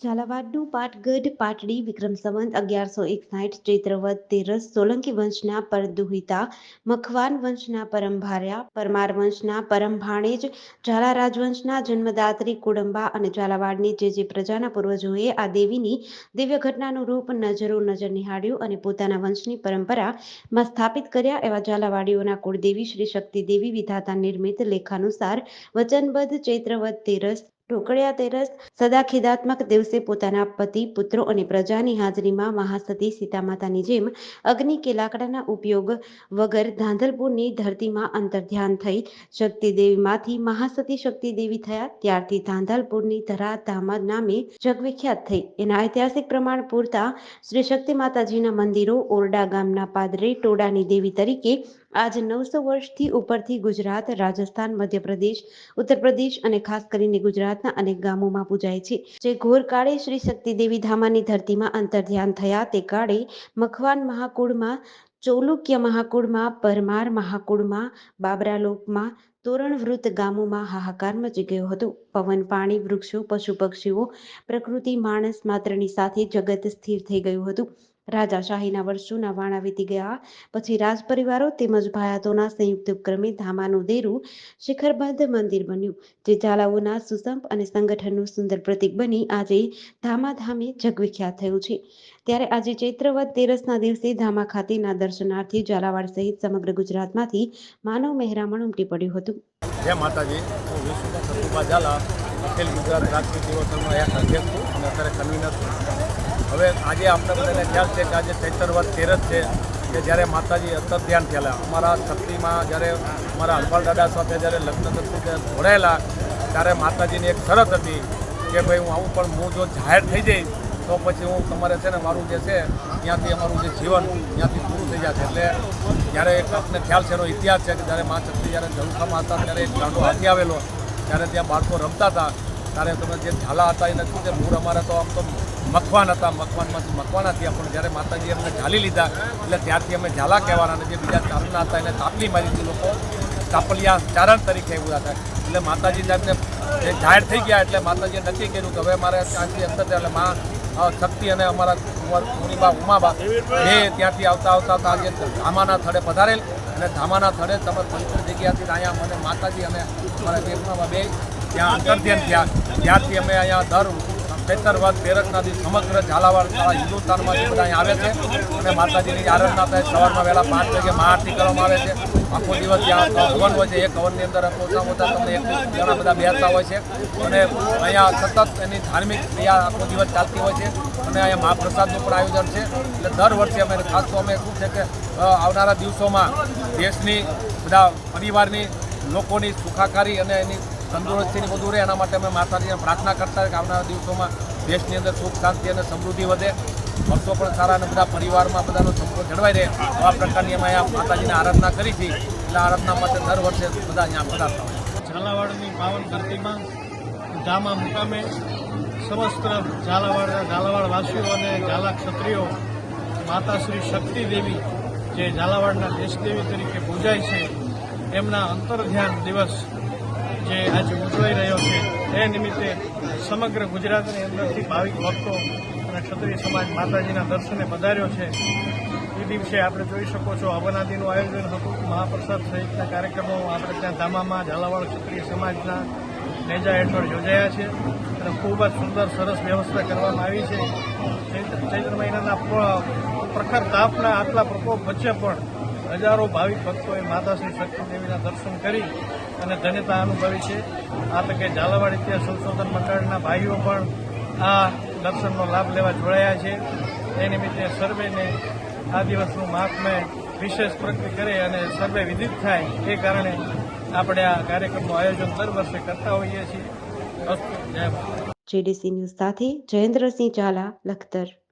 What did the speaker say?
ઝાલાવાડનું પાટગઢ પાટડી વિક્રમ સંવંત અગિયારસો એકસાઠ ચૈત્રવત તેરસ સોલંકી વંશના પરદુહિતા, મખવાન વંશના પરમ ભાર્યા પરમાર વંશના પરમ ભાણેજ ઝાલા રાજવંશના જન્મદાત્રી કુડંબા અને ઝાલાવાડની જે જે પ્રજાના પૂર્વજોએ આ દેવીની દિવ્ય ઘટનાનું રૂપ નજરો નજર નિહાળ્યું અને પોતાના વંશની પરંપરામાં સ્થાપિત કર્યા એવા ઝાલાવાડીઓના કુળદેવી શ્રી શક્તિ દેવી વિધાતા નિર્મિત લેખાનુસાર વચનબદ્ધ ચૈત્રવદ તેરસ ઢોકળિયા તેરસ સદા ખેદાત્મક દિવસે પોતાના પતિ, પુત્રો અને પ્રજાની હાજરીમાં મહાસતી સીતામાતાની જેમ અગ્નિ કે લાકડાના ઉપયોગ વગર ધાંધલપુરની ધરતીમાં અંતર્ધ્યાન થઈ શક્તિદેવીમાંથી મહાસતી શક્તિદેવી થયા. ત્યારથી ધાંધલપુરની ધરા ધામા નામે જગવિખ્યાત થઈ. એના ઐતિહાસિક પ્રમાણ પૂરતા શ્રી શક્તિ માતાજીના મંદિરો ઓરડા ગામના પાદરે ટોડાની દેવી તરીકે આજ નવસો વર્ષથી ઉપરથી ગુજરાત, રાજસ્થાન, મધ્યપ્રદેશ ઉત્તર પ્રદેશ અને ખાસ કરીને ગુજરાતના અનેક ગામોમાં પૂજાય છે. જે ઘોર કાળે શ્રી શક્તિ દેવી ધામાની ધરતીમાં અંતર્ધ્યાન થયા તે કાળે મખવાન મહાકુળમાં, ચૌલુક્ય મહાકુળમાં, પરમાર મહાકુળમાં, બાબરાલોકમાં તોરણવૃત ગામોમાં હાહાકાર મચી ગયો હતો. પવન, પાણી, વૃક્ષો, પશુ પક્ષીઓ, પ્રકૃતિ, માણસ માત્રની સાથે જગત સ્થિર થઈ ગયું હતું. રાજાશાહીના વર્ષોના વાણા વીતી ગયા. પછી રાજ પરિવારો તેમજ ભાયાતોના સંયુક્ત ઉપક્રમે ધામાનું દેરું શિખરબદ્ધ મંદિર બન્યું, જે ઝાલાઓના સુસંપ અને સંગઠનનું સુંદર પ્રતીક બની આજે ધામાધામે જગવિખ્યાત થયું છે. ત્યારે આજે ચૈત્રવદ તેરસના દિવસે ધામા ખાતેના દર્શનાર્થી ઝાલાવાડ સહિત સમગ્ર ગુજરાતમાંથી માનવ મહેરામણ ઉમટી પડ્યું હતું. જય માતાજી. હું ઝાલા. અખિલ ગુજરાત રાજકીય દિવસનો એક અધ્યક્ષ છું અને અત્યારે કન્વીનર છું. હવે આજે આપણે બધાને ખ્યાલ છે કે આજે ચૈતરવદ તેરસ છે કે જ્યારે માતાજી અંતર ધ્યાન થયેલા. અમારા શક્તિમાં જ્યારે અમારા હરપાલ દાદા સાથે જ્યારે લગ્ન થતું જોડાયેલા, ત્યારે માતાજીની એક શરત હતી કે ભાઈ હું આવું પણ હું જો જાહેર થઈ જઈશ, તો પછી હું તમારે છે ને મારું જે છે, ત્યાંથી અમારું જે જીવન ત્યાંથી પૂરું થઈ જશે. એટલે જ્યારે એક આપને ખ્યાલ છે એનો ઇતિહાસ છે કે જ્યારે મા શક્તિ જ્યારે જલુખામાં હતા, ત્યારે એક ગાંડો હાથી આવેલો, ત્યારે ત્યાં બાળકો રમતા હતા. ત્યારે તમે જે ઝાલા હતા એને શું છે, મૂળ અમારે તો આમ તો મખવાન હતા મખવાનમાંથી મખવાના થયા, પણ જ્યારે માતાજી અમને ઝાલી લીધા, એટલે ત્યારથી અમે ઝાલા કહેવાના અને જે બીજા ચારણના હતા, એને તાપલી મારી લોકો. તાપલિયા ચારણ તરીકે એવું હતા. એટલે માતાજી સાહેબને જે જાહેર થઈ ગયા, એટલે માતાજીએ નક્કી કર્યું કે હવે મારે ત્યાંથી અંદર એટલે મા શક્તિ અને અમારા મુનિબા ઉમાબા, એ ત્યાંથી આવતા આવતા આવતા આજે ધામાના થડે પધારેલ. અને ધામાના થડે તમે પવિત્ર જગ્યાથી અહીંયા મને માતાજી અને અમારા બે ઉમાબા બે ત્યાં અંતર્ધ્યાન થયા. ત્યારથી અમે અહીંયા દર ચૈતરવાદ બેરકનાથી સમગ્ર ઝાલાવાડ સારા હિન્દુસ્તાનમાંથી બધા આવે છે. અને માતાજીની આરાધના થાય, સવારમાં વહેલા પાંચ વાગે મહાઆરતી કરવામાં આવે છે. આખો દિવસ ત્યાં હવન હોય છે, એક હવનની અંદર ઓછામાં ઓછા તમને એક ઘણા બધા બેસતા હોય છે. અને અહીંયા સતત એની ધાર્મિક ક્રિયા આખો દિવસ ચાલતી હોય છે. અને અહીંયા મહાપ્રસાદનું પણ આયોજન છે. એટલે દર વર્ષે અમે, ખાસ તો અમે શું છે કે આવનારા દિવસોમાં દેશની, બધા પરિવારની લોકોની સુખાકારી અને એની તંદુરસ્તીની બધું રહે, એના માટે અમે માતાજીને પ્રાર્થના કરતા કે આવનારા દિવસોમાં દેશની અંદર સુખ, શાંતિ અને સમૃદ્ધિ વધે. વર્ષો પણ સારા અને બધા પરિવારમાં બધાનો સંપર્ક જળવાઈ રહે. આવા પ્રકારની અમે અહીંયા માતાજીને આરાધના કરી હતી એટલે આરાધના માટે દર વર્ષે બધા અહીંયા પધારતા હોય. ઝાલાવાડની પાવન ધરતીમાં ધામા મુકામે સમસ્ત ઝાલાવાડના ઝાલાવાડ વાસીઓ અને ઝાલા ક્ષત્રિયો, માતા શ્રી શક્તિ દેવી, જે ઝાલાવાડના દેશદેવી તરીકે પૂજાય છે, એમના અંતર્ધ્યાન દિવસ જે આજે ઉજવાઈ રહ્યો છે, એ નિમિત્તે સમગ્ર ગુજરાતની અંદરથી ભાવિક ભક્તો અને ક્ષત્રિય સમાજ માતાજીના દર્શને પધાર્યો છે. એ દિવસે આપણે જોઈ શકો છો અવનાદીનું આયોજન હતું. મહાપ્રસાદ સહિતના કાર્યક્રમો આપણે ત્યાં ધામામાં, ઝાલાવાડ ક્ષત્રિય સમાજના નેજા હેઠળ યોજાયા છે અને ખૂબ જ સુંદર, સરસ વ્યવસ્થા કરવામાં આવી છે. ચૈત્ર મહિનાના પ્રખર તાપના આટલા પ્રકોપ વચ્ચે પણ હજારો ભાવિક ભક્તોએ માતા શ્રી શક્તિ દેવીના દર્શન કરી અને ધન્યતા અનુભવી છે. આ તકે ઝાલાવાડ ઇતિહાસ સંશોધન મંડળના ભાઈઓ પણ આ દર્શનનો લાભ લેવા જોડાયા છે. એ નિમિત્તે સર્વેને આ દિવસનું મહાત્મ્ય વિશેષ પ્રગતિ કરે અને સર્વે વિદિત થાય એ કારણે આપણે આ કાર્યક્રમનું આયોજન દર વર્ષે કરતા હોઈએ છીએ. જેડીસી ન્યૂઝ સાથે જયેન્દ્રસિંહ ઝાલા, લખતર.